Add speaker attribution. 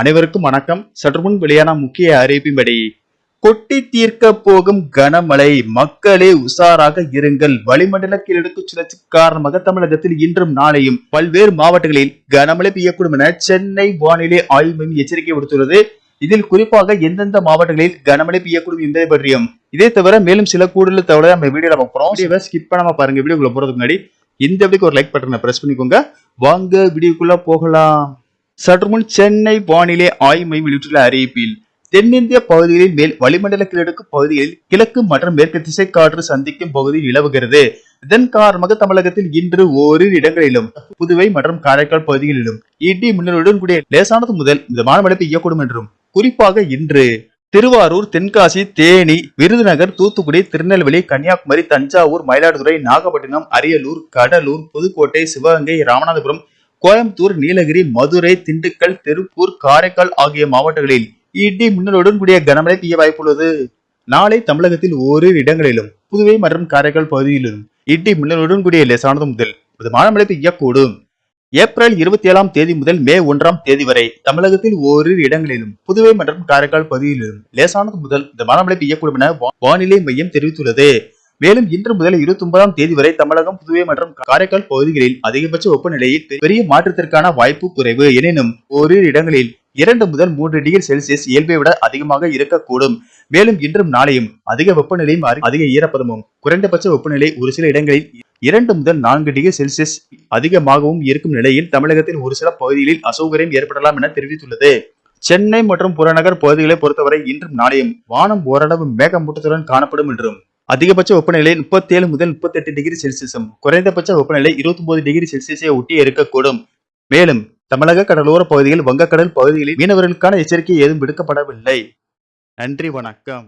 Speaker 1: அனைவருக்கும் வணக்கம் சற்று முன் வெளியான முக்கிய அறிவிப்பின்படி கொட்டி தீர்க்க போகும் கனமழை மக்களே உஷாராக இருங்கள் வளிமண்டல கீழடுக்கு சுழற்சி காரணமாக தமிழகத்தில் இன்றும் நாளையும் பல்வேறு மாவட்டங்களில் கனமழை பெய்யக்கூடும் என சென்னை வானிலை ஆய்வு மையம் எச்சரிக்கை விடுத்துள்ளது இதில் குறிப்பாக எந்தெந்த மாவட்டங்களில் கனமழை பெய்யக்கூடும் என்பதை பற்றியும் இதே தவிர மேலும் சில கூடுதல் தவிர நம்ம வீடியோ நம்ம
Speaker 2: போகிறோம் ஸ்கிப் பண்ணாம பாருங்க வீடியோக்குள்ள போறதுக்கு முன்னாடி இந்த வீடியோக்கு ஒரு லைக் பட்டனை பிரஸ் பண்ணிக்கோங்க வாங்க வீடியோக்குள்ள போகலாம்
Speaker 1: சற்றுமுன் சென்னை வானிலை ஆய்வு மையம் வெளியிட்டுள்ள அறிவிப்பில் தென்னிந்திய பகுதிகளின் மேல் வளிமண்டல கிழக்கு பகுதிகளில் கிழக்கு மற்றும் மேற்கு திசை காற்று சந்திக்கும் பகுதி நிலவுகிறது இதன் காரணமாக தமிழகத்தில் இன்று ஓரிரு இடங்களிலும் புதுவை மற்றும் காரைக்கால் பகுதிகளிலும் இடி மின்னலுடன் கூடிய லேசானது முதல் மிதமான மழை பெய்யக்கூடும் என்றும் குறிப்பாக இன்று திருவாரூர் தென்காசி தேனி விருதுநகர் தூத்துக்குடி திருநெல்வேலி கன்னியாகுமரி தஞ்சாவூர் மயிலாடுதுறை நாகப்பட்டினம் அரியலூர் கடலூர் புதுக்கோட்டை சிவகங்கை ராமநாதபுரம் கோயம்புத்தூர் நீலகிரி மதுரை திண்டுக்கல் திருப்பூர் காரைக்கால் ஆகிய மாவட்டங்களில் இடி மின்னலுடன் கூடிய கனமழை பெய்ய வாய்ப்புள்ளது நாளை தமிழகத்தில் ஓரிரு இடங்களிலும் புதுவை மற்றும் காரைக்கால் பகுதியிலும் இடி மின்னலுடன் கூடிய லேசானது முதல் மிதமான மழை பெய்யக்கூடும் ஏப்ரல் இருபத்தி ஏழாம் தேதி முதல் மே ஒன்றாம் தேதி வரை தமிழகத்தில் ஓரிரு இடங்களிலும் புதுவை மற்றும் காரைக்கால் பகுதியிலும் லேசானது முதல் மிதமான மழை பெய்யக்கூடும் என வானிலை மையம் தெரிவித்துள்ளது மேலும் இன்று முதல் இருபத்தி ஒன்பதாம் தேதி வரை தமிழகம் புதுவை மற்றும் காரைக்கால் பகுதிகளில் அதிகபட்ச வெப்பநிலையில் பெரிய மாற்றத்திற்கான வாய்ப்பு குறைவு எனினும் ஓரிரு இடங்களில் இரண்டு முதல் மூன்று டிகிரி செல்சியஸ் இயல்பை விட அதிகமாக இருக்கக்கூடும் மேலும் இன்றும் நாளையும் அதிக வெப்பநிலையும் அதிக ஈரப்பதமும் குறைந்தபட்ச வெப்பநிலை ஒரு சில இடங்களில் இரண்டு முதல் நான்கு டிகிரி செல்சியஸ் அதிகமாகவும் இருக்கும் நிலையில் தமிழகத்தின் ஒரு சில பகுதிகளில் அசௌகரியம் ஏற்படலாம் என தெரிவித்துள்ளது சென்னை மற்றும் புறநகர் பகுதிகளை பொறுத்தவரை இன்றும் நாளையும் வானம் ஓரளவு மேகமூட்டத்துடன் காணப்படும் என்றும் அதிகபட்ச வெப்பநிலை ஏழு முதல் முப்பத்தி எட்டு டிகிரி செல்சியஸும் குறைந்தபட்ச வெப்பநிலை ஒன்பது டிகிரி செல்சியஸை ஒட்டி இருக்கக்கூடும் மேலும் தமிழக கடலோர பகுதியில் வங்கக்கடல் பகுதிகளில் மீனவர்களுக்கான எச்சரிக்கை ஏதும் விடுக்கப்படவில்லை நன்றி வணக்கம்